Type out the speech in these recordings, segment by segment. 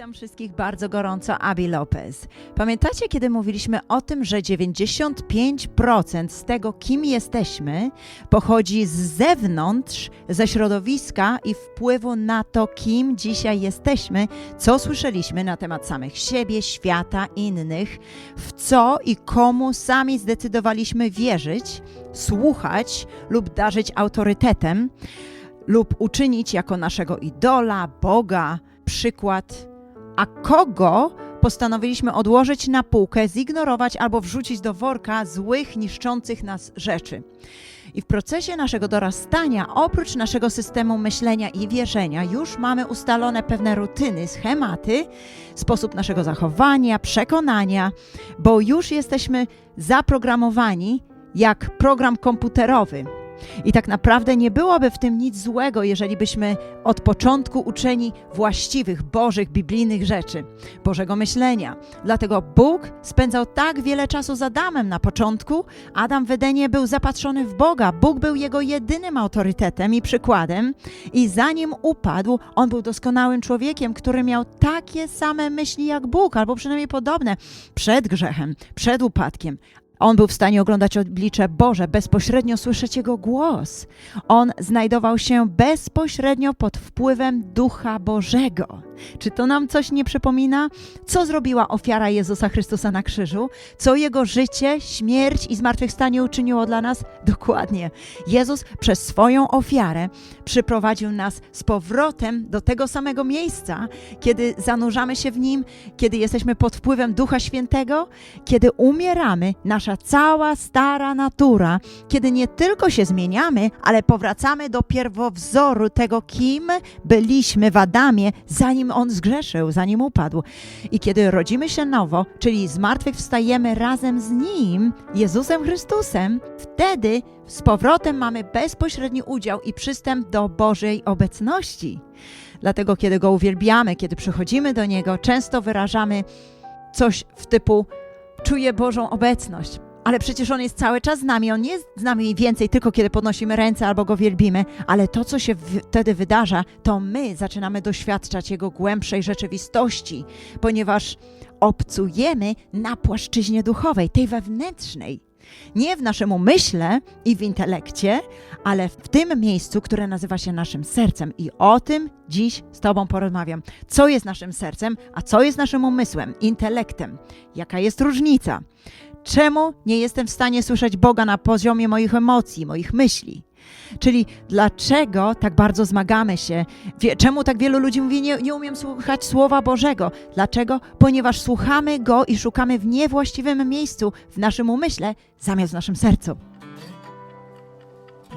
Witam wszystkich bardzo gorąco, Abi Lopez. Pamiętacie, kiedy mówiliśmy o tym, że 95% z tego, kim jesteśmy, pochodzi z zewnątrz, ze środowiska i wpływu na to, kim dzisiaj jesteśmy, co słyszeliśmy na temat samych siebie, świata, innych, w co i komu sami zdecydowaliśmy wierzyć, słuchać lub darzyć autorytetem, lub uczynić jako naszego idola, Boga, przykład, a kogo postanowiliśmy odłożyć na półkę, zignorować albo wrzucić do worka złych, niszczących nas rzeczy. I w procesie naszego dorastania, oprócz naszego systemu myślenia i wierzenia, już mamy ustalone pewne rutyny, schematy, sposób naszego zachowania, przekonania, bo już jesteśmy zaprogramowani jak program komputerowy. I tak naprawdę nie byłoby w tym nic złego, jeżeli byśmy od początku uczeni właściwych, bożych, biblijnych rzeczy, Bożego myślenia. Dlatego Bóg spędzał tak wiele czasu z Adamem na początku. Adam w Edenie był zapatrzony w Boga. Bóg był jego jedynym autorytetem i przykładem. I zanim upadł, on był doskonałym człowiekiem, który miał takie same myśli jak Bóg, albo przynajmniej podobne, przed grzechem, przed upadkiem. On był w stanie oglądać oblicze Boże, bezpośrednio słyszeć Jego głos. On znajdował się bezpośrednio pod wpływem Ducha Bożego. Czy to nam coś nie przypomina? Co zrobiła ofiara Jezusa Chrystusa na krzyżu? Co Jego życie, śmierć i zmartwychwstanie uczyniło dla nas? Dokładnie. Jezus przez swoją ofiarę przyprowadził nas z powrotem do tego samego miejsca, kiedy zanurzamy się w Nim, kiedy jesteśmy pod wpływem Ducha Świętego, kiedy umieramy, nasza cała stara natura, kiedy nie tylko się zmieniamy, ale powracamy do pierwowzoru tego, kim byliśmy w Adamie, zanim on zgrzeszył, zanim upadł. I kiedy rodzimy się nowo, czyli zmartwychwstajemy razem z Nim, Jezusem Chrystusem, wtedy z powrotem mamy bezpośredni udział i przystęp do Bożej obecności. Dlatego, kiedy Go uwielbiamy, kiedy przychodzimy do Niego, często wyrażamy coś w typu czuję Bożą obecność. Ale przecież On jest cały czas z nami. On nie jest z nami więcej tylko kiedy podnosimy ręce albo Go wielbimy, ale to, co się wtedy wydarza, to my zaczynamy doświadczać Jego głębszej rzeczywistości, ponieważ obcujemy na płaszczyźnie duchowej, tej wewnętrznej. Nie w naszym umyśle i w intelekcie, ale w tym miejscu, które nazywa się naszym sercem. I o tym dziś z Tobą porozmawiam. Co jest naszym sercem, a co jest naszym umysłem, intelektem? Jaka jest różnica? Czemu nie jestem w stanie słyszeć Boga na poziomie moich emocji, moich myśli? Czyli dlaczego tak bardzo zmagamy się? Wie, czemu tak wielu ludzi mówi, nie, nie umiem słuchać Słowa Bożego? Dlaczego? Ponieważ słuchamy Go i szukamy w niewłaściwym miejscu, w naszym umyśle, zamiast w naszym sercu.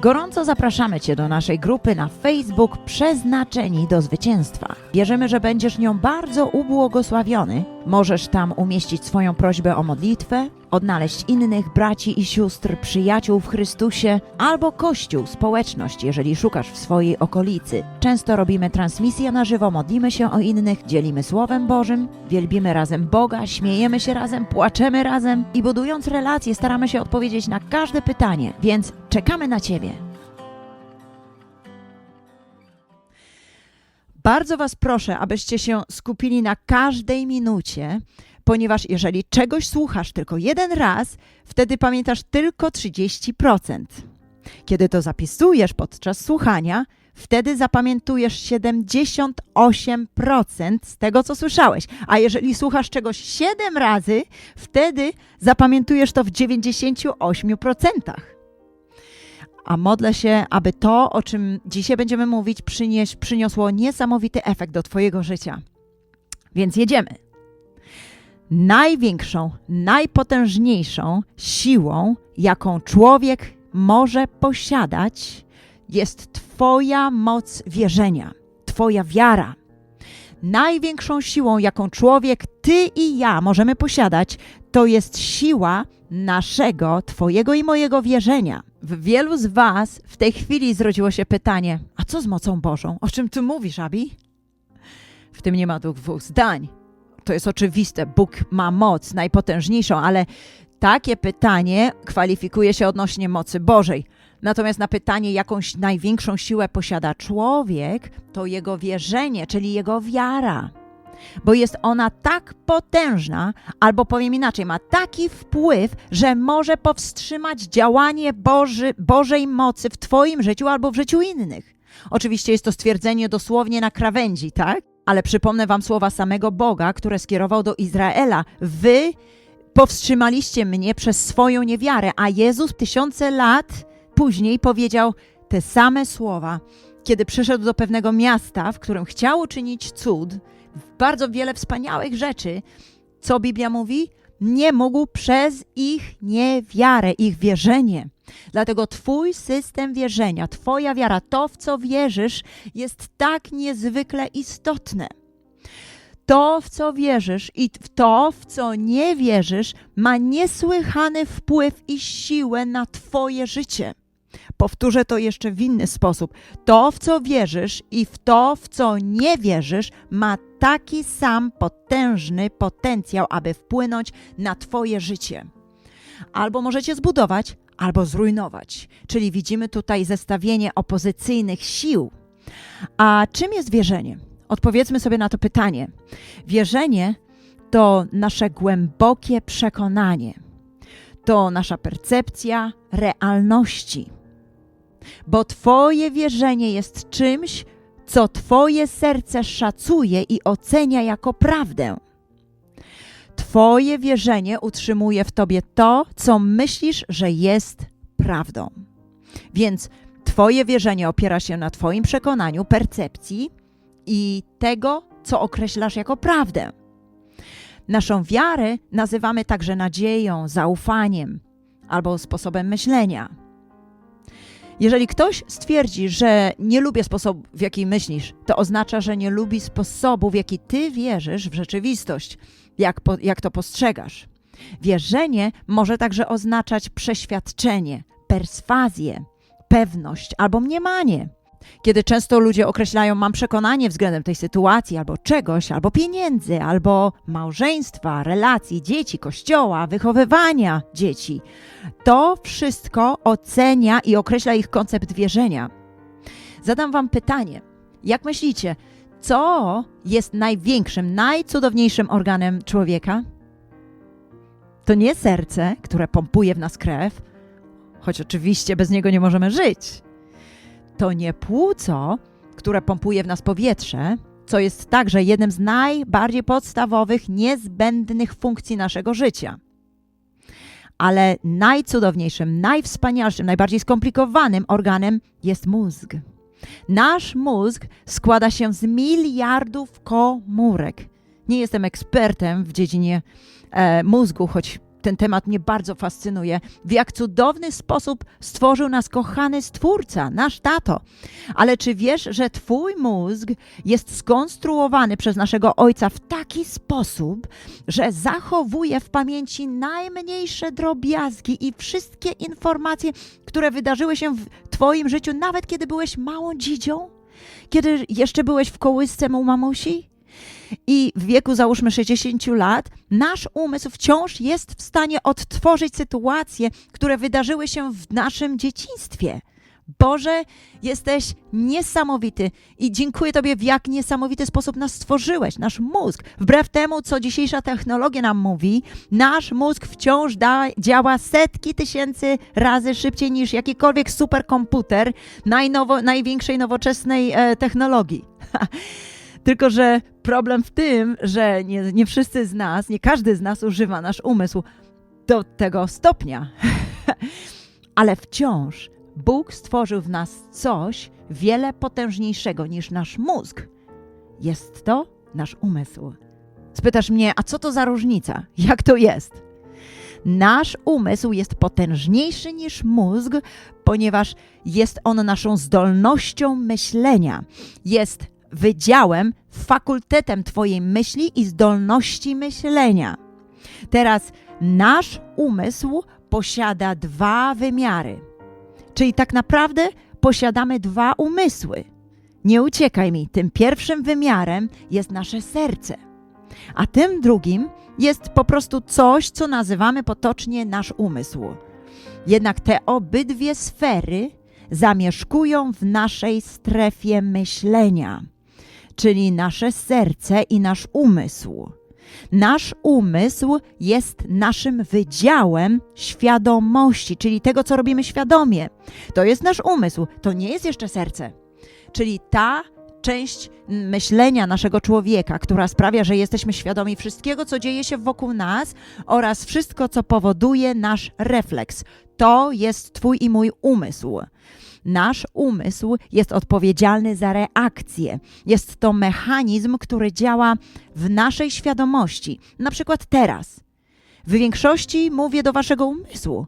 Gorąco zapraszamy Cię do naszej grupy na Facebook Przeznaczeni do Zwycięstwa. Wierzymy, że będziesz nią bardzo ubłogosławiony. Możesz tam umieścić swoją prośbę o modlitwę, odnaleźć innych braci i sióstr, przyjaciół w Chrystusie albo kościół, społeczność, jeżeli szukasz w swojej okolicy. Często robimy transmisje na żywo, modlimy się o innych, dzielimy Słowem Bożym, wielbimy razem Boga, śmiejemy się razem, płaczemy razem i budując relacje staramy się odpowiedzieć na każde pytanie, więc czekamy na Ciebie. Bardzo Was proszę, abyście się skupili na każdej minucie, ponieważ jeżeli czegoś słuchasz tylko jeden raz, wtedy pamiętasz tylko 30%. Kiedy to zapisujesz podczas słuchania, wtedy zapamiętujesz 78% z tego, co słyszałeś. A jeżeli słuchasz czegoś 7 razy, wtedy zapamiętujesz to w 98%. A modlę się, aby to, o czym dzisiaj będziemy mówić, przynieś, przyniosło niesamowity efekt do Twojego życia. Więc jedziemy. Największą, najpotężniejszą siłą, jaką człowiek może posiadać, jest Twoja moc wierzenia, Twoja wiara. Największą siłą, jaką człowiek, Ty i ja możemy posiadać, to jest siła naszego, Twojego i mojego wierzenia. W wielu z Was w tej chwili zrodziło się pytanie: a co z mocą Bożą? O czym Ty mówisz, Abi? W tym nie ma dwóch zdań. To jest oczywiste. Bóg ma moc najpotężniejszą, ale takie pytanie kwalifikuje się odnośnie mocy Bożej. Natomiast na pytanie, jakąś największą siłę posiada człowiek, to jego wierzenie, czyli jego wiara. bo jest ona tak potężna, albo powiem inaczej, ma taki wpływ, że może powstrzymać działanie Boży, Bożej mocy w Twoim życiu albo w życiu innych. Oczywiście jest to stwierdzenie dosłownie na krawędzi, tak? Ale przypomnę Wam słowa samego Boga, które skierował do Izraela. Wy powstrzymaliście mnie przez swoją niewiarę, a Jezus tysiące lat później powiedział te same słowa, kiedy przyszedł do pewnego miasta, w którym chciał uczynić cud, bardzo wiele wspaniałych rzeczy, co Biblia mówi, nie mógł przez ich niewiarę, ich wierzenie. Dlatego Twój system wierzenia, Twoja wiara, to w co wierzysz, jest tak niezwykle istotne. To, w co wierzysz i w to, w co nie wierzysz, ma niesłychany wpływ i siłę na Twoje życie. Powtórzę to jeszcze w inny sposób. To, w co wierzysz i w to, w co nie wierzysz, ma taki sam potężny potencjał, aby wpłynąć na Twoje życie. Albo możecie zbudować, albo zrujnować. Czyli widzimy tutaj zestawienie opozycyjnych sił. A czym jest wierzenie? Odpowiedzmy sobie na to pytanie. Wierzenie to nasze głębokie przekonanie, to nasza percepcja realności. Bo Twoje wierzenie jest czymś, co Twoje serce szacuje i ocenia jako prawdę. Twoje wierzenie utrzymuje w Tobie to, co myślisz, że jest prawdą. Więc Twoje wierzenie opiera się na Twoim przekonaniu, percepcji i tego, co określasz jako prawdę. Naszą wiarę nazywamy także nadzieją, zaufaniem albo sposobem myślenia. Jeżeli ktoś stwierdzi, że nie lubię sposobu, w jaki myślisz, to oznacza, że nie lubi sposobu, w jaki ty wierzysz w rzeczywistość, jak, po, jak to postrzegasz. Wierzenie może także oznaczać przeświadczenie, perswazję, pewność albo mniemanie. Kiedy często ludzie określają, mam przekonanie względem tej sytuacji, albo czegoś, albo pieniędzy, albo małżeństwa, relacji, dzieci, kościoła, wychowywania dzieci, to wszystko ocenia i określa ich koncept wierzenia. Zadam Wam pytanie: jak myślicie, co jest największym, najcudowniejszym organem człowieka? To nie serce, które pompuje w nas krew, choć oczywiście bez niego nie możemy żyć to nie płuco, które pompuje w nas powietrze, co jest także jednym z najbardziej podstawowych, niezbędnych funkcji naszego życia. Ale najcudowniejszym, najwspanialszym, najbardziej skomplikowanym organem jest mózg. Nasz mózg składa się z miliardów komórek. Nie jestem ekspertem w dziedzinie e, mózgu, choć ten temat mnie bardzo fascynuje, w jak cudowny sposób stworzył nas kochany Stwórca, nasz tato. Ale czy wiesz, że Twój mózg jest skonstruowany przez naszego Ojca w taki sposób, że zachowuje w pamięci najmniejsze drobiazgi i wszystkie informacje, które wydarzyły się w Twoim życiu, nawet kiedy byłeś małą dzidzią? Kiedy jeszcze byłeś w kołysce u mamusi? I w wieku załóżmy 60 lat, nasz umysł wciąż jest w stanie odtworzyć sytuacje, które wydarzyły się w naszym dzieciństwie. Boże, jesteś niesamowity i dziękuję Tobie, w jak niesamowity sposób nas stworzyłeś, nasz mózg. Wbrew temu, co dzisiejsza technologia nam mówi, nasz mózg wciąż da, działa setki tysięcy razy szybciej niż jakikolwiek superkomputer najnowo, największej nowoczesnej e, technologii. Tylko, że problem w tym, że nie, nie wszyscy z nas, nie każdy z nas używa nasz umysł do tego stopnia. Ale wciąż Bóg stworzył w nas coś wiele potężniejszego niż nasz mózg. Jest to nasz umysł. Spytasz mnie, a co to za różnica? Jak to jest? Nasz umysł jest potężniejszy niż mózg, ponieważ jest on naszą zdolnością myślenia. Jest wydziałem, fakultetem Twojej myśli i zdolności myślenia. Teraz nasz umysł posiada dwa wymiary. Czyli tak naprawdę posiadamy dwa umysły. Nie uciekaj mi, tym pierwszym wymiarem jest nasze serce, a tym drugim jest po prostu coś, co nazywamy potocznie nasz umysł. Jednak te obydwie sfery zamieszkują w naszej strefie myślenia czyli nasze serce i nasz umysł. Nasz umysł jest naszym wydziałem świadomości, czyli tego, co robimy świadomie. To jest nasz umysł, to nie jest jeszcze serce. Czyli ta część myślenia naszego człowieka, która sprawia, że jesteśmy świadomi wszystkiego, co dzieje się wokół nas oraz wszystko, co powoduje nasz refleks. To jest Twój i mój umysł. Nasz umysł jest odpowiedzialny za reakcję. Jest to mechanizm, który działa w naszej świadomości. Na przykład teraz. W większości mówię do Waszego umysłu.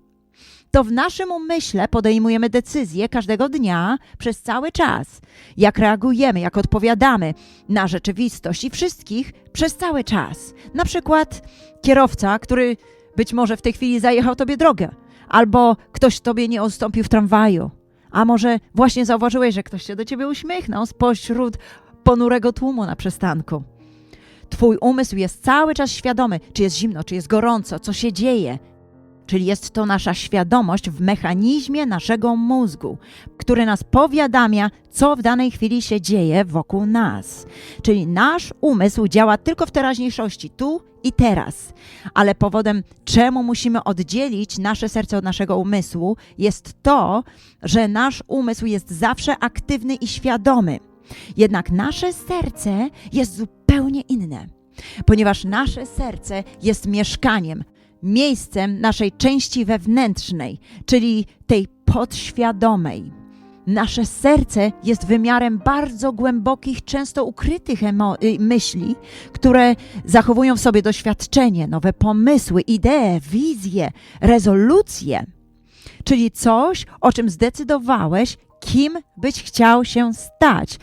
To w naszym umyśle podejmujemy decyzje każdego dnia przez cały czas. Jak reagujemy, jak odpowiadamy na rzeczywistość i wszystkich przez cały czas. Na przykład kierowca, który być może w tej chwili zajechał tobie drogę, albo ktoś tobie nie ustąpił w tramwaju, a może właśnie zauważyłeś, że ktoś się do ciebie uśmiechnął spośród ponurego tłumu na przystanku. Twój umysł jest cały czas świadomy, czy jest zimno, czy jest gorąco, co się dzieje. Czyli jest to nasza świadomość w mechanizmie naszego mózgu, który nas powiadamia, co w danej chwili się dzieje wokół nas. Czyli nasz umysł działa tylko w teraźniejszości, tu i teraz. Ale powodem, czemu musimy oddzielić nasze serce od naszego umysłu, jest to, że nasz umysł jest zawsze aktywny i świadomy. Jednak nasze serce jest zupełnie inne, ponieważ nasze serce jest mieszkaniem, miejscem naszej części wewnętrznej, czyli tej podświadomej. Nasze serce jest wymiarem bardzo głębokich, często ukrytych y, myśli, które zachowują w sobie doświadczenie, nowe pomysły, idee, wizje, rezolucje, czyli coś, o czym zdecydowałeś, kim byś chciał się stać.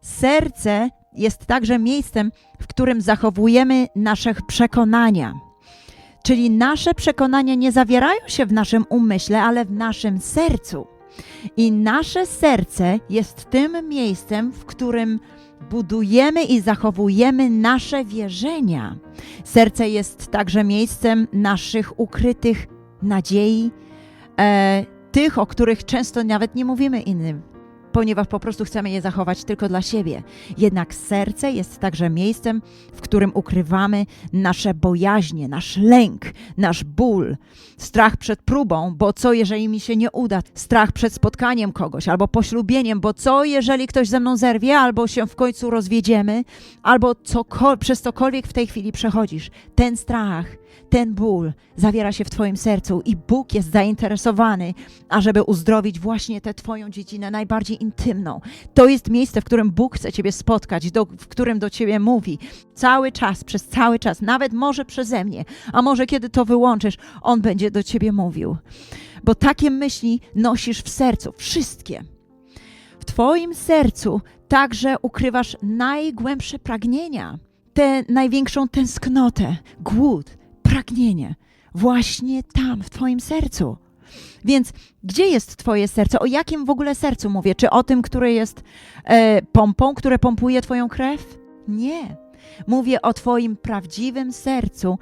Serce jest także miejscem, w którym zachowujemy nasze przekonania. Czyli nasze przekonania nie zawierają się w naszym umyśle, ale w naszym sercu. I nasze serce jest tym miejscem, w którym budujemy i zachowujemy nasze wierzenia. Serce jest także miejscem naszych ukrytych nadziei, e, tych, o których często nawet nie mówimy innym, ponieważ po prostu chcemy je zachować tylko dla siebie. Jednak serce jest także miejscem, w którym ukrywamy nasze bojaźnie, nasz lęk, nasz ból, strach przed próbą, bo co jeżeli mi się nie uda, strach przed spotkaniem kogoś albo poślubieniem, bo co jeżeli ktoś ze mną zerwie, albo się w końcu rozwiedziemy, albo cokol- przez cokolwiek w tej chwili przechodzisz. Ten strach, ten ból zawiera się w Twoim sercu i Bóg jest zainteresowany, ażeby uzdrowić właśnie tę Twoją dziedzinę najbardziej intymną. To jest miejsce, w którym Bóg chce Ciebie spotkać, do, w którym do Ciebie mówi cały czas, przez cały czas, nawet może przeze mnie, a może kiedy to wyłączysz, On będzie do Ciebie mówił. Bo takie myśli nosisz w sercu, wszystkie. W Twoim sercu także ukrywasz najgłębsze pragnienia, tę największą tęsknotę, głód, pragnienie. Właśnie tam, w Twoim sercu. Więc gdzie jest Twoje serce? O jakim w ogóle sercu mówię? Czy o tym, które jest e, pompą, które pompuje Twoją krew? Nie. Mówię o Twoim prawdziwym sercu,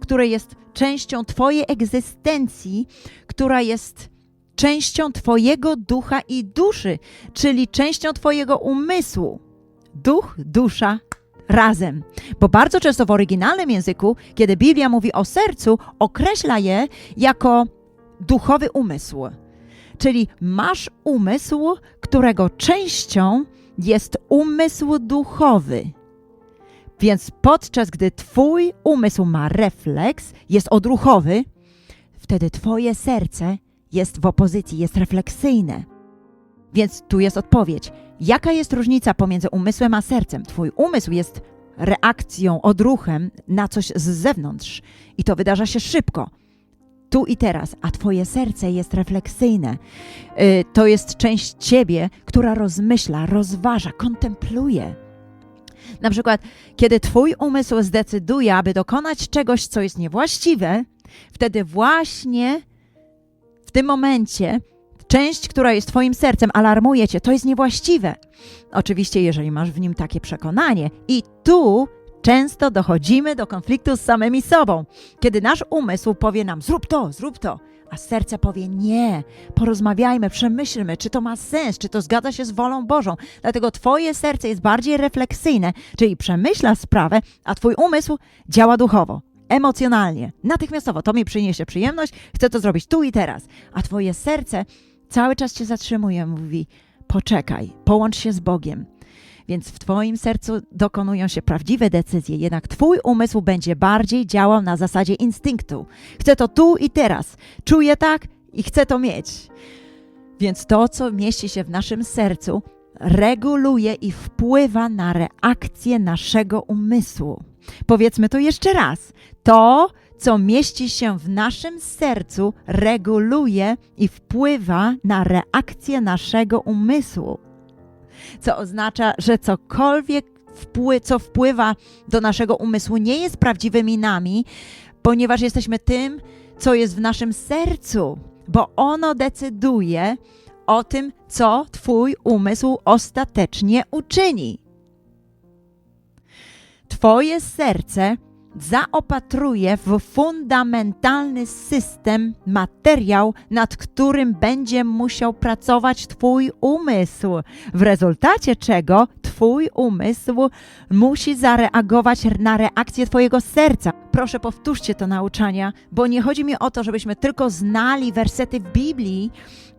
które jest częścią Twojej egzystencji, która jest częścią Twojego ducha i duszy, czyli częścią Twojego umysłu. Duch, dusza razem. Bo bardzo często w oryginalnym języku, kiedy Biblia mówi o sercu, określa je jako duchowy umysł. Czyli masz umysł, którego częścią jest umysł duchowy. Więc podczas gdy Twój umysł ma refleks, jest odruchowy, wtedy Twoje serce jest w opozycji, jest refleksyjne. Więc tu jest odpowiedź. Jaka jest różnica pomiędzy umysłem a sercem? Twój umysł jest reakcją, odruchem na coś z zewnątrz i to wydarza się szybko. Tu i teraz, a Twoje serce jest refleksyjne. Y, To jest część Ciebie, która rozmyśla, rozważa, kontempluje. Na przykład, kiedy Twój umysł zdecyduje, aby dokonać czegoś, co jest niewłaściwe, wtedy właśnie w tym momencie część, która jest Twoim sercem, alarmuje Cię, to jest niewłaściwe. Oczywiście, jeżeli masz w nim takie przekonanie. I tu często dochodzimy do konfliktu z samymi sobą, kiedy nasz umysł powie nam: zrób to, zrób to, a serce powie: nie, porozmawiajmy, przemyślmy, czy to ma sens, czy to zgadza się z wolą Bożą. Dlatego Twoje serce jest bardziej refleksyjne, czyli przemyśla sprawę, a Twój umysł działa duchowo. Emocjonalnie, natychmiastowo, to mi przyniesie przyjemność, chcę to zrobić tu i teraz. A Twoje serce cały czas Cię zatrzymuje, mówi: poczekaj, połącz się z Bogiem. Więc w Twoim sercu dokonują się prawdziwe decyzje, jednak Twój umysł będzie bardziej działał na zasadzie instynktu. Chcę to tu i teraz, czuję tak i chcę to mieć. Więc to, co mieści się w naszym sercu, reguluje i wpływa na reakcję naszego umysłu. Powiedzmy to jeszcze raz. To, co mieści się w naszym sercu, reguluje i wpływa na reakcję naszego umysłu co oznacza, że cokolwiek, wpły, co wpływa do naszego umysłu, nie jest prawdziwymi nami, ponieważ jesteśmy tym, co jest w naszym sercu, bo ono decyduje o tym, co Twój umysł ostatecznie uczyni. Twoje serce zaopatruje w fundamentalny system materiał, nad którym będzie musiał pracować Twój umysł, w rezultacie czego Twój umysł musi zareagować na reakcję Twojego serca. Proszę powtórzcie to nauczania, bo nie chodzi mi o to, żebyśmy tylko znali wersety w Biblii,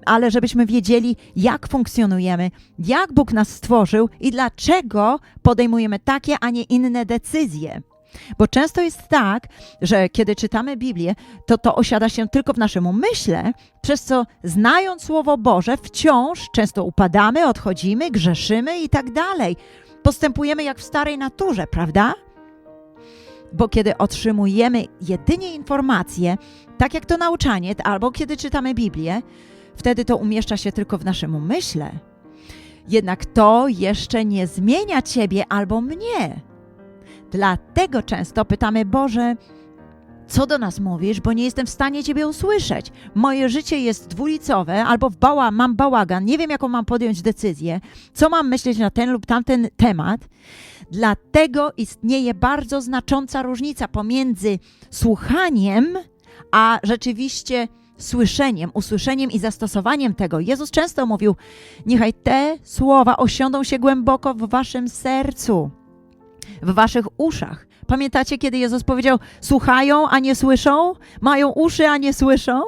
ale żebyśmy wiedzieli, jak funkcjonujemy, jak Bóg nas stworzył i dlaczego podejmujemy takie, a nie inne decyzje. Bo często jest tak, że kiedy czytamy Biblię, to to osiada się tylko w naszym umyśle, przez co znając Słowo Boże, wciąż często upadamy, odchodzimy, grzeszymy i tak dalej. Postępujemy jak w starej naturze, prawda? Bo kiedy otrzymujemy jedynie informacje, tak jak to nauczanie, albo kiedy czytamy Biblię, wtedy to umieszcza się tylko w naszym umyśle. Jednak to jeszcze nie zmienia ciebie albo mnie. Dlatego często pytamy Boże, co do nas mówisz, bo nie jestem w stanie Ciebie usłyszeć. Moje życie jest dwulicowe, albo w bała, mam bałagan, nie wiem, jaką mam podjąć decyzję, co mam myśleć na ten lub tamten temat. Dlatego istnieje bardzo znacząca różnica pomiędzy słuchaniem, a rzeczywiście słyszeniem, usłyszeniem i zastosowaniem tego. Jezus często mówił: Niechaj te słowa osiądą się głęboko w Waszym sercu w waszych uszach. Pamiętacie, kiedy Jezus powiedział: Słuchają, a nie słyszą? Mają uszy, a nie słyszą?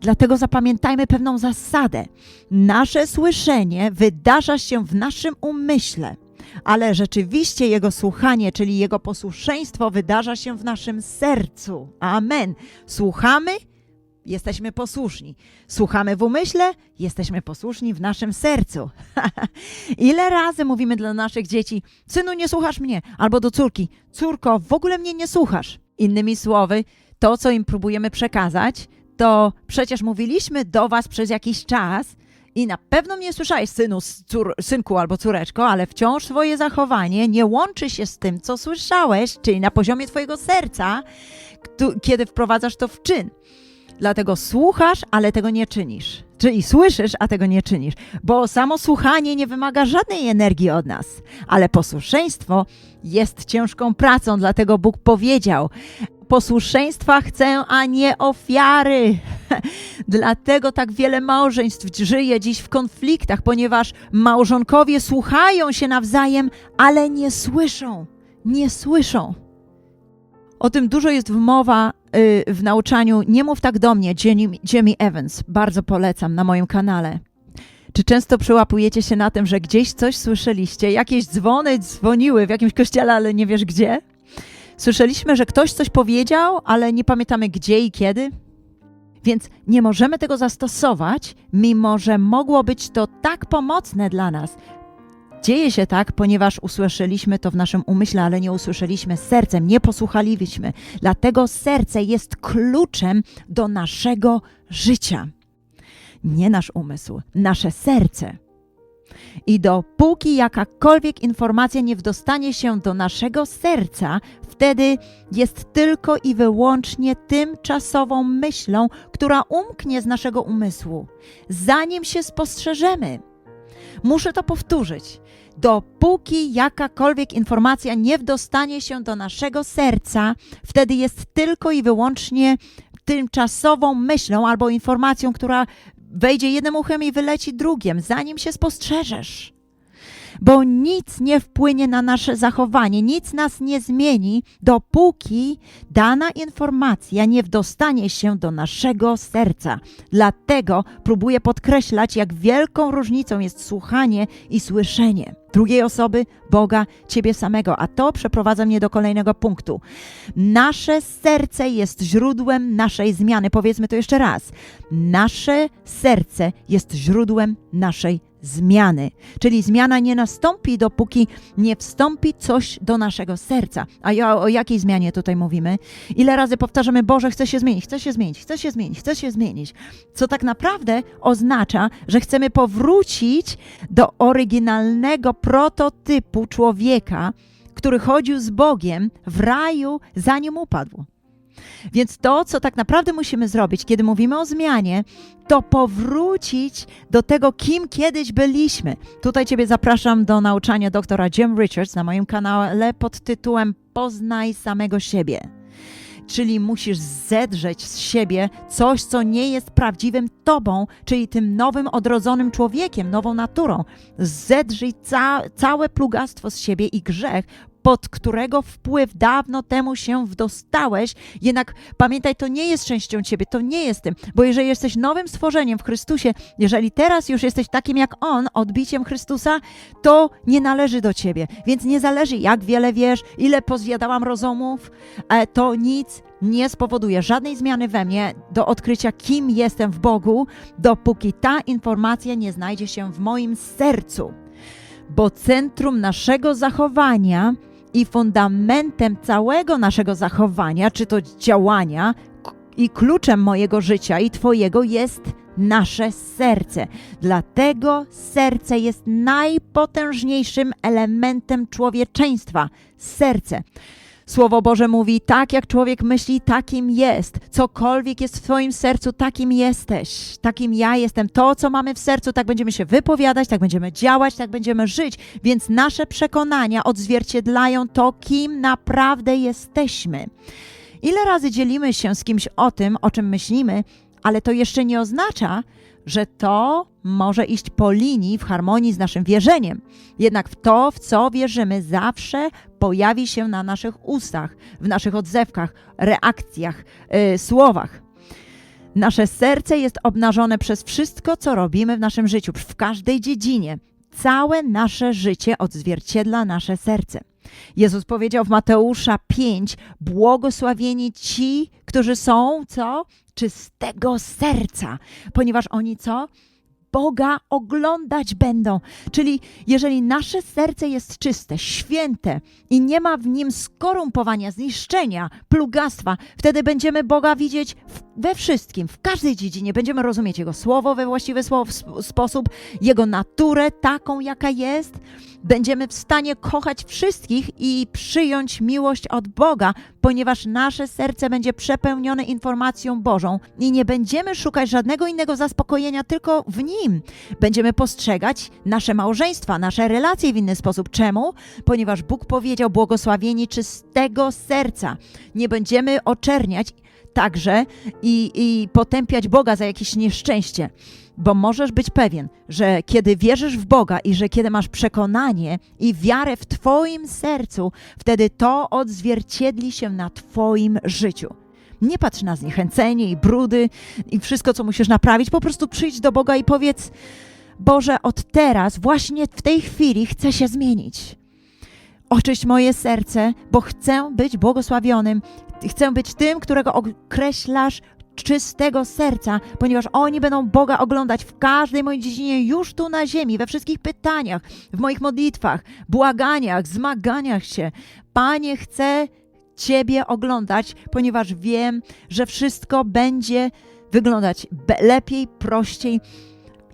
Dlatego zapamiętajmy pewną zasadę. Nasze słyszenie wydarza się w naszym umyśle, ale rzeczywiście jego słuchanie, czyli jego posłuszeństwo, wydarza się w naszym sercu. Amen. Słuchamy jesteśmy posłuszni. Słuchamy w umyśle, jesteśmy posłuszni w naszym sercu. Ile razy mówimy dla naszych dzieci: Synu, nie słuchasz mnie, albo do córki: Córko, w ogóle mnie nie słuchasz. Innymi słowy, to, co im próbujemy przekazać, to przecież mówiliśmy do was przez jakiś czas. I na pewno mnie słyszałeś, synu, cór, synku albo córeczko, ale wciąż twoje zachowanie nie łączy się z tym, co słyszałeś, czyli na poziomie twojego serca, kiedy wprowadzasz to w czyn. Dlatego słuchasz, ale tego nie czynisz. Czyli słyszysz, a tego nie czynisz. Bo samo słuchanie nie wymaga żadnej energii od nas, ale posłuszeństwo jest ciężką pracą, dlatego Bóg powiedział: Posłuszeństwa chcę, a nie ofiary. dlatego tak wiele małżeństw żyje dziś w konfliktach, ponieważ małżonkowie słuchają się nawzajem, ale nie słyszą. Nie słyszą. O tym dużo jest mowa w nauczaniu Nie mów tak do mnie, Jamie Evans. Bardzo polecam na moim kanale. Czy często przyłapujecie się na tym, że gdzieś coś słyszeliście, jakieś dzwony dzwoniły w jakimś kościele, ale nie wiesz gdzie? Słyszeliśmy, że ktoś coś powiedział, ale nie pamiętamy gdzie i kiedy? Więc nie możemy tego zastosować, mimo że mogło być to tak pomocne dla nas, Dzieje się tak, ponieważ usłyszeliśmy to w naszym umyśle, ale nie usłyszeliśmy sercem, nie posłuchaliśmy. Dlatego serce jest kluczem do naszego życia. Nie nasz umysł, nasze serce. I dopóki jakakolwiek informacja nie wdostanie się do naszego serca, wtedy jest tylko i wyłącznie tymczasową myślą, która umknie z naszego umysłu, zanim się spostrzeżemy. Muszę to powtórzyć. Dopóki jakakolwiek informacja nie wdostanie się do naszego serca, wtedy jest tylko i wyłącznie tymczasową myślą albo informacją, która wejdzie jednym uchem i wyleci drugim, zanim się spostrzeżesz. Bo nic nie wpłynie na nasze zachowanie, nic nas nie zmieni, dopóki dana informacja nie wdostanie się do naszego serca. Dlatego próbuję podkreślać, jak wielką różnicą jest słuchanie i słyszenie drugiej osoby, Boga, Ciebie samego. A to przeprowadza mnie do kolejnego punktu. Nasze serce jest źródłem naszej zmiany. Powiedzmy to jeszcze raz. Nasze serce jest źródłem naszej zmiany. Czyli zmiana nie nastąpi, dopóki nie wstąpi coś do naszego serca. A ja, o jakiej zmianie tutaj mówimy? Ile razy powtarzamy, Boże, chcę się zmienić, chcę się zmienić, chcę się zmienić, chcę się zmienić. Co tak naprawdę oznacza, że chcemy powrócić do oryginalnego prototypu człowieka, który chodził z Bogiem w raju, zanim upadł. Więc to, co tak naprawdę musimy zrobić, kiedy mówimy o zmianie, to powrócić do tego, kim kiedyś byliśmy. Tutaj Ciebie zapraszam do nauczania doktora Jim Richards na moim kanale pod tytułem Poznaj samego siebie. Czyli musisz zedrzeć z siebie coś, co nie jest prawdziwym tobą, czyli tym nowym, odrodzonym człowiekiem, nową naturą. Zedrzyj ca całe plugastwo z siebie i grzech, pod którego wpływ dawno temu się wdostałeś, jednak pamiętaj, to nie jest częścią ciebie, to nie jest tym, bo jeżeli jesteś nowym stworzeniem w Chrystusie, jeżeli teraz już jesteś takim jak On, odbiciem Chrystusa, to nie należy do ciebie, więc nie zależy jak wiele wiesz, ile pozjadałam rozumów, e, to nic nie spowoduje żadnej zmiany we mnie do odkrycia, kim jestem w Bogu, dopóki ta informacja nie znajdzie się w moim sercu. Bo centrum naszego zachowania i fundamentem całego naszego zachowania, czy to działania, i kluczem mojego życia i Twojego jest nasze serce. Dlatego serce jest najpotężniejszym elementem człowieczeństwa. Serce. Słowo Boże mówi: tak jak człowiek myśli, takim jest. Cokolwiek jest w Twoim sercu, takim jesteś. Takim ja jestem. To, co mamy w sercu, tak będziemy się wypowiadać, tak będziemy działać, tak będziemy żyć. Więc nasze przekonania odzwierciedlają to, kim naprawdę jesteśmy. Ile razy dzielimy się z kimś o tym, o czym myślimy, ale to jeszcze nie oznacza, że to może iść po linii w harmonii z naszym wierzeniem. Jednak w to, w co wierzymy, zawsze pojawi się na naszych ustach, w naszych odzewkach, reakcjach, yy, słowach. Nasze serce jest obnażone przez wszystko, co robimy w naszym życiu, w każdej dziedzinie. Całe nasze życie odzwierciedla nasze serce. Jezus powiedział w Mateusza 5: Błogosławieni ci, którzy są co? Czystego serca, ponieważ oni co? Boga oglądać będą. Czyli jeżeli nasze serce jest czyste, święte i nie ma w nim skorumpowania, zniszczenia, plugastwa, wtedy będziemy Boga widzieć w, we wszystkim, w każdej dziedzinie. Będziemy rozumieć Jego słowo we właściwy sposób, Jego naturę taką, jaka jest. Będziemy w stanie kochać wszystkich i przyjąć miłość od Boga, ponieważ nasze serce będzie przepełnione informacją Bożą i nie będziemy szukać żadnego innego zaspokojenia, tylko w Nim. Będziemy postrzegać nasze małżeństwa, nasze relacje w inny sposób. Czemu? Ponieważ Bóg powiedział: Błogosławieni czystego serca. Nie będziemy oczerniać także i, i potępiać Boga za jakieś nieszczęście. Bo możesz być pewien, że kiedy wierzysz w Boga i że kiedy masz przekonanie i wiarę w Twoim sercu, wtedy to odzwierciedli się na Twoim życiu. Nie patrz na zniechęcenie i brudy i wszystko, co musisz naprawić. Po prostu przyjdź do Boga i powiedz: Boże, od teraz, właśnie w tej chwili chcę się zmienić. Oczyść moje serce, bo chcę być błogosławionym. Chcę być tym, którego określasz czystego serca, ponieważ oni będą Boga oglądać w każdej mojej dziedzinie, już tu na ziemi, we wszystkich pytaniach, w moich modlitwach, błaganiach, zmaganiach się. Panie, chcę Ciebie oglądać, ponieważ wiem, że wszystko będzie wyglądać lepiej, prościej.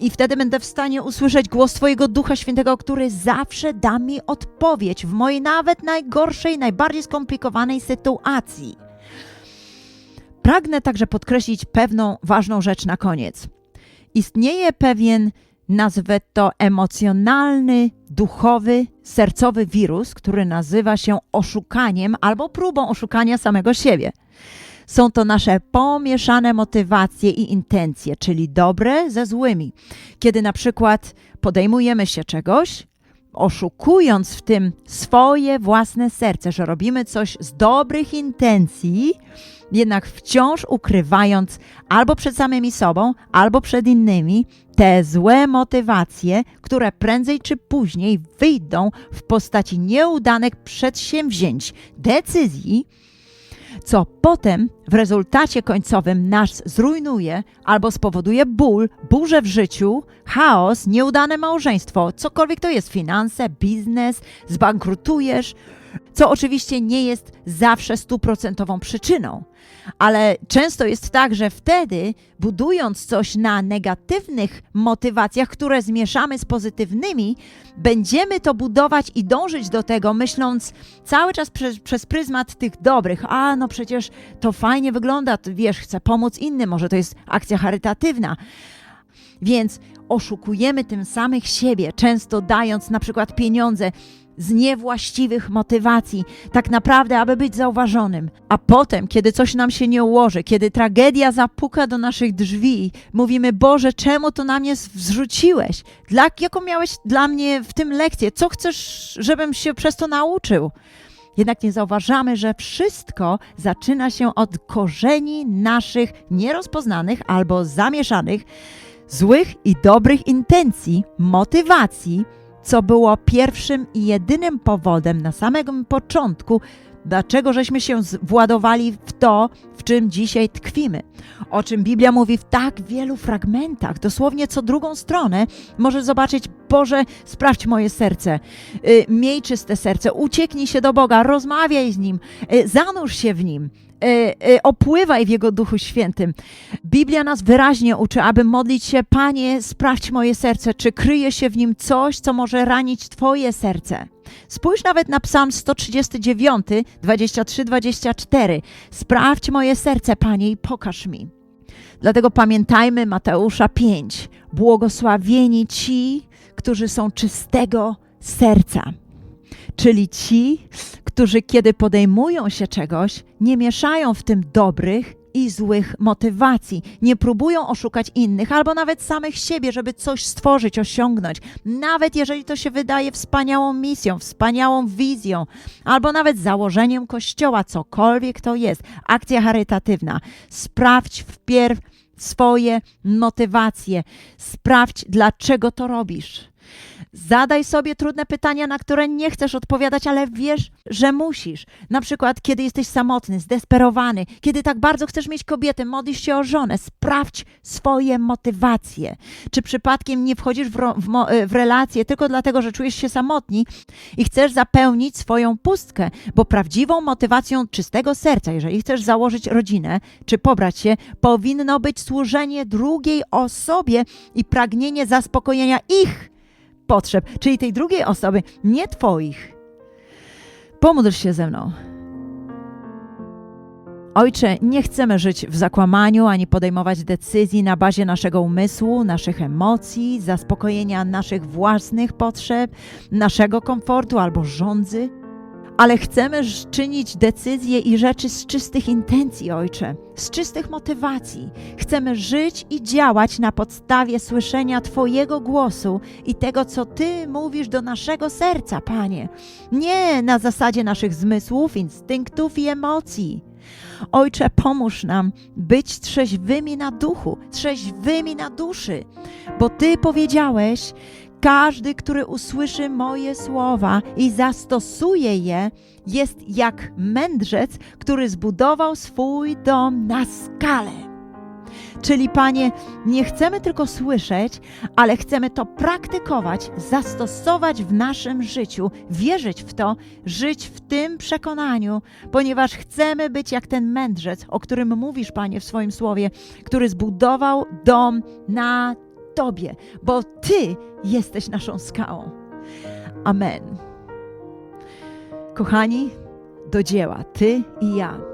I wtedy będę w stanie usłyszeć głos Twojego Ducha Świętego, który zawsze da mi odpowiedź w mojej nawet najgorszej, najbardziej skomplikowanej sytuacji. Pragnę także podkreślić pewną ważną rzecz na koniec. Istnieje pewien nazwę to emocjonalny, duchowy, sercowy wirus, który nazywa się oszukaniem albo próbą oszukania samego siebie. Są to nasze pomieszane motywacje i intencje, czyli dobre ze złymi. Kiedy na przykład podejmujemy się czegoś, oszukując w tym swoje własne serce, że robimy coś z dobrych intencji, jednak wciąż ukrywając albo przed samymi sobą, albo przed innymi te złe motywacje, które prędzej czy później wyjdą w postaci nieudanych przedsięwzięć, decyzji, co potem w rezultacie końcowym nas zrujnuje albo spowoduje ból, burzę w życiu, chaos, nieudane małżeństwo, cokolwiek to jest, finanse, biznes, zbankrutujesz, co oczywiście nie jest zawsze stuprocentową przyczyną. Ale często jest tak, że wtedy, budując coś na negatywnych motywacjach, które zmieszamy z pozytywnymi, będziemy to budować i dążyć do tego, myśląc cały czas przez, przez pryzmat tych dobrych. A, no przecież to fajnie wygląda, wiesz, chcę pomóc innym, może to jest akcja charytatywna. Więc oszukujemy tym samych siebie, często dając na przykład pieniądze z niewłaściwych motywacji, tak naprawdę, aby być zauważonym. A potem, kiedy coś nam się nie ułoży, kiedy tragedia zapuka do naszych drzwi, mówimy: Boże, czemu to na mnie zrzuciłeś? Dla, jaką miałeś dla mnie w tym lekcję? Co chcesz, żebym się przez to nauczył? Jednak nie zauważamy, że wszystko zaczyna się od korzeni naszych nierozpoznanych albo zamieszanych, złych i dobrych intencji, motywacji, co było pierwszym i jedynym powodem na samym początku, dlaczego żeśmy się władowali w to, w czym dzisiaj tkwimy. O czym Biblia mówi w tak wielu fragmentach, dosłownie co drugą stronę. Możesz zobaczyć, Boże, sprawdź moje serce, y, miej czyste serce, ucieknij się do Boga, rozmawiaj z Nim, y, zanurz się w Nim, opływaj w Jego Duchu Świętym. Biblia nas wyraźnie uczy, aby modlić się, Panie, sprawdź moje serce, czy kryje się w nim coś, co może ranić Twoje serce. Spójrz nawet na Psalm 139, 23-24. Sprawdź moje serce, Panie, i pokaż mi. Dlatego pamiętajmy Mateusza 5. Błogosławieni ci, którzy są czystego serca. Czyli ci, którzy kiedy podejmują się czegoś, nie mieszają w tym dobrych i złych motywacji. Nie próbują oszukać innych albo nawet samych siebie, żeby coś stworzyć, osiągnąć. Nawet jeżeli to się wydaje wspaniałą misją, wspaniałą wizją, albo nawet założeniem kościoła, cokolwiek to jest, akcja charytatywna. Sprawdź wpierw swoje motywacje. Sprawdź, dlaczego to robisz. Zadaj sobie trudne pytania, na które nie chcesz odpowiadać, ale wiesz, że musisz. Na przykład, kiedy jesteś samotny, zdesperowany, kiedy tak bardzo chcesz mieć kobietę, modlisz się o żonę, sprawdź swoje motywacje. Czy przypadkiem nie wchodzisz w, w, w relację tylko dlatego, że czujesz się samotni i chcesz zapełnić swoją pustkę, bo prawdziwą motywacją czystego serca, jeżeli chcesz założyć rodzinę czy pobrać się, powinno być służenie drugiej osobie i pragnienie zaspokojenia ich potrzeb, czyli tej drugiej osoby, nie Twoich. Pomódl się ze mną. Ojcze, nie chcemy żyć w zakłamaniu ani podejmować decyzji na bazie naszego umysłu, naszych emocji, zaspokojenia naszych własnych potrzeb, naszego komfortu albo rządzy ale chcemy czynić decyzje i rzeczy z czystych intencji, Ojcze, z czystych motywacji. Chcemy żyć i działać na podstawie słyszenia Twojego głosu i tego, co Ty mówisz do naszego serca, Panie. Nie na zasadzie naszych zmysłów, instynktów i emocji. Ojcze, pomóż nam być trzeźwymi na duchu, trzeźwymi na duszy, bo Ty powiedziałeś, każdy, który usłyszy moje słowa i zastosuje je, jest jak mędrzec, który zbudował swój dom na skalę. Czyli, Panie, nie chcemy tylko słyszeć, ale chcemy to praktykować, zastosować w naszym życiu, wierzyć w to, żyć w tym przekonaniu, ponieważ chcemy być jak ten mędrzec, o którym mówisz, Panie, w swoim słowie, który zbudował dom na Tobie, bo Ty jesteś naszą skałą. Amen. Kochani, do dzieła, Ty i ja.